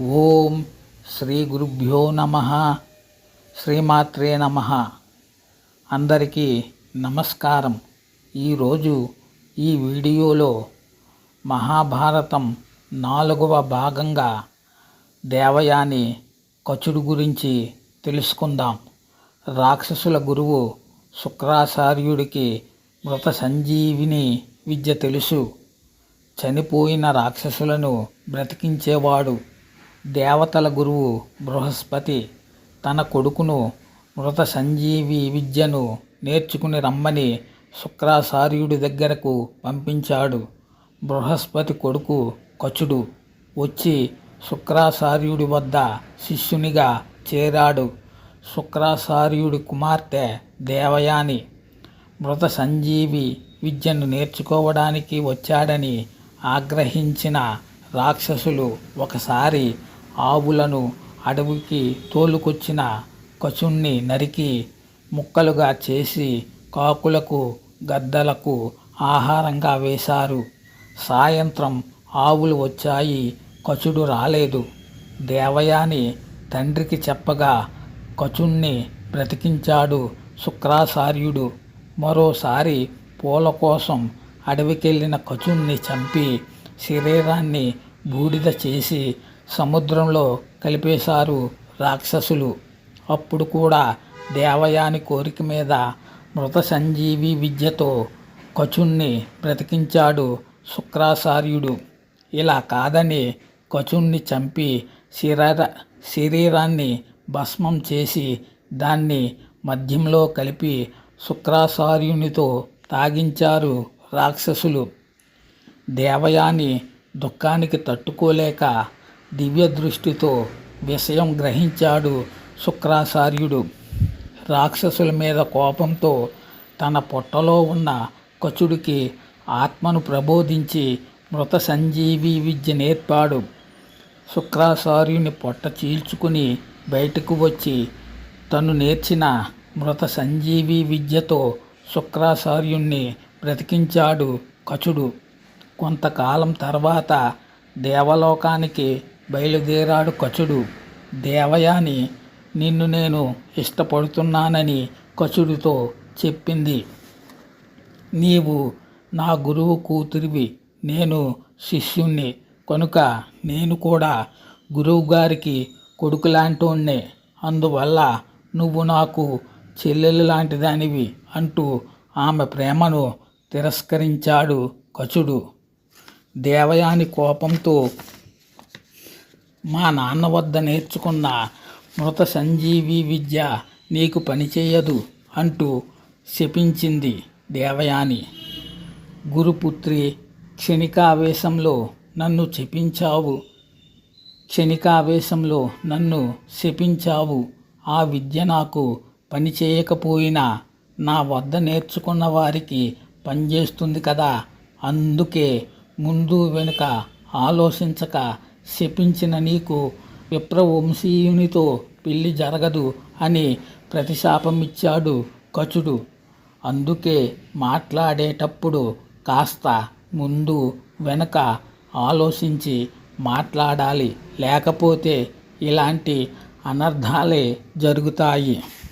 ఓం శ్రీ గురుభ్యో నమ శ్రీమాత్రే నమ. అందరికీ నమస్కారం. ఈరోజు ఈ వీడియోలో మహాభారతం నాలుగవ భాగంగా దేవయాని కచుడు గురించి తెలుసుకుందాం. రాక్షసుల గురువు శుక్రాచార్యుడికి మృత సంజీవిని విద్య తెలుసు. చనిపోయిన రాక్షసులను బ్రతికించేవాడు దేవతల గురువు బృహస్పతి తన కొడుకును మృత సంజీవి విద్యను నేర్చుకుని రమ్మని శుక్రాచార్యుడి దగ్గరకు పంపించాడు. బృహస్పతి కొడుకు కచుడు వచ్చి శుక్రాచార్యుడి వద్ద శిష్యునిగా చేరాడు. శుక్రాచార్యుడి కుమార్తె దేవయాని మృత సంజీవి విద్యను నేర్చుకోవడానికి వచ్చాడని ఆగ్రహించిన రాక్షసులు ఒకసారి ఆవులను అడవికి తోలుకొచ్చిన కచుణ్ణి నరికి ముక్కలుగా చేసి కాకులకు గద్దలకు ఆహారంగా వేశారు. సాయంత్రం ఆవులు వచ్చాయి. కచుడు రాలేదు. దేవయాని తండ్రికి చెప్పగా కచుణ్ణి బ్రతికించాడు శుక్రాచార్యుడు. మరోసారి పూల కోసం అడవికెళ్ళిన కచుణ్ణి చంపి శరీరాన్ని బూడిద చేసి సముద్రంలో కలిపేశారు రాక్షసులు. అప్పుడు కూడా దేవయాని కోరిక మీద మృత సంజీవి విద్యతో కచుణ్ణి బ్రతికించాడు శుక్రాచార్యుడు. ఇలా కాదని కచుణ్ణి చంపి శరీర శరీరాన్ని భస్మం చేసి దాన్ని మద్యంలో కలిపి శుక్రాచార్యునితో తాగించారు రాక్షసులు. దేవయాని దుఃఖానికి తట్టుకోలేక దివ్య దృష్టితో విషయం గ్రహించాడు శుక్రాచార్యుడు. రాక్షసుల మీద కోపంతో తన పొట్టలో ఉన్న కచుడికి ఆత్మను ప్రబోధించి మృత సంజీవి విద్య నేర్పాడు. శుక్రాచార్యుని పొట్ట చీల్చుకుని బయటకు వచ్చి తను నేర్చిన మృత సంజీవి విద్యతో శుక్రాచార్యుణ్ణి బ్రతికించాడు కచుడు. కొంతకాలం తర్వాత దేవలోకానికి బయలుదేరాడు కచుడు. దేవయాని నిన్ను నేను ఇష్టపడుతున్నానని కచుడితో చెప్పింది. నీవు నా గురువు కూతురివి నేను శిష్యుణ్ణి. కనుక నేను కూడా గురువుగారికి కొడుకులాంటోణ్ణే. అందువల్ల నువ్వు నాకు చెల్లెలు లాంటిదానివి అంటూ ఆమె ప్రేమను తిరస్కరించాడు కచుడు. దేవయాని కోపంతో మా నాన్న వద్ద నేర్చుకున్న మృత సంజీవి విద్య నీకు పనిచేయదు అంటూ శపించింది దేవయాని. గురుపుత్రి క్షణికావేశంలో నన్ను చెప్పించావు క్షణికావేశంలో నన్ను శపించావు. ఆ విద్య నాకు పని చేయకపోయినా నా వద్ద నేర్చుకున్న వారికి పనిచేస్తుంది కదా. అందుకే ముందు వెనుక ఆలోచించక శపించిన నీకు విప్రవంశీయునితో పెళ్ళి జరగదు అని ప్రతిశాపమిచ్చాడు కచుడు. అందుకే మాట్లాడేటప్పుడు కాస్త ముందు వెనుక ఆలోచించి మాట్లాడాలి. లేకపోతే ఇలాంటి అనర్థాలే జరుగుతాయి.